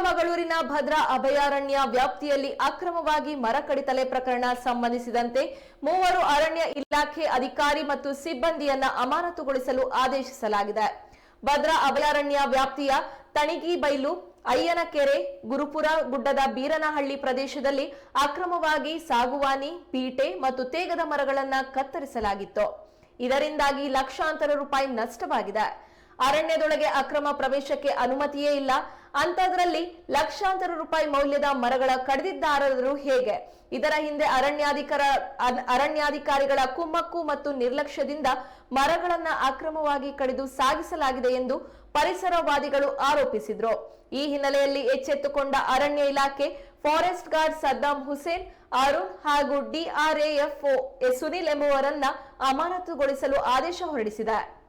ಚಿಕ್ಕಮಗಳೂರಿನ ಭದ್ರಾ ಅಭಯಾರಣ್ಯ ವ್ಯಾಪ್ತಿಯಲ್ಲಿ ಅಕ್ರಮವಾಗಿ ಮರ ಕಡಿತಲೆ ಪ್ರಕರಣ ಸಂಬಂಧಿಸಿದಂತೆ ಮೂವರು ಅರಣ್ಯ ಇಲಾಖೆ ಅಧಿಕಾರಿ ಮತ್ತು ಸಿಬ್ಬಂದಿಯನ್ನ ಅಮಾನತುಗೊಳಿಸಲು ಆದೇಶಿಸಲಾಗಿದೆ. ಭದ್ರಾ ಅಭಯಾರಣ್ಯ ವ್ಯಾಪ್ತಿಯ ತಣಿಗಿಬೈಲು, ಅಯ್ಯನಕೆರೆ, ಗುರುಪುರ, ಗುಡ್ಡದ ಬೀರನಹಳ್ಳಿ ಪ್ರದೇಶದಲ್ಲಿ ಅಕ್ರಮವಾಗಿ ಸಾಗುವಾನಿ ಬೀಟೆ ಮತ್ತು ತೇಗದ ಮರಗಳನ್ನು ಕತ್ತರಿಸಲಾಗಿತ್ತು. ಇದರಿಂದಾಗಿ ಲಕ್ಷಾಂತರ ರೂಪಾಯಿ ನಷ್ಟವಾಗಿದೆ. ಅರಣ್ಯದೊಳಗೆ ಅಕ್ರಮ ಪ್ರವೇಶಕ್ಕೆ ಅನುಮತಿಯೇ ಇಲ್ಲ. ಅಂತದ್ರಲ್ಲಿ ಲಕ್ಷಾಂತರ ರೂಪಾಯಿ ಮೌಲ್ಯದ ಮರಗಳ ಕಡಿದಿದ್ದಾರರು ಹೇಗೆ? ಇದರ ಹಿಂದೆ ಅರಣ್ಯಾಧಿಕಾರ ಅರಣ್ಯಾಧಿಕಾರಿಗಳ ಕುಮ್ಮಕ್ಕು ಮತ್ತು ನಿರ್ಲಕ್ಷ್ಯದಿಂದ ಮರಗಳನ್ನ ಅಕ್ರಮವಾಗಿ ಕಡಿದು ಸಾಗಿಸಲಾಗಿದೆ ಎಂದು ಪರಿಸರವಾದಿಗಳು ಆರೋಪಿಸಿದ್ರು. ಈ ಹಿನ್ನೆಲೆಯಲ್ಲಿ ಎಚ್ಚೆತ್ತುಕೊಂಡ ಅರಣ್ಯ ಇಲಾಖೆ ಫಾರೆಸ್ಟ್ ಗಾರ್ಡ್ ಸದ್ದಾಂ ಹುಸೇನ್, ಅರುಣ್ ಹಾಗೂ ಡಿಆರ್ಎಫ್ಒ ಸುನಿಲ್ ಎಂಬುವರನ್ನ ಅಮಾನತುಗೊಳಿಸಲು ಆದೇಶ ಹೊರಡಿಸಿದೆ.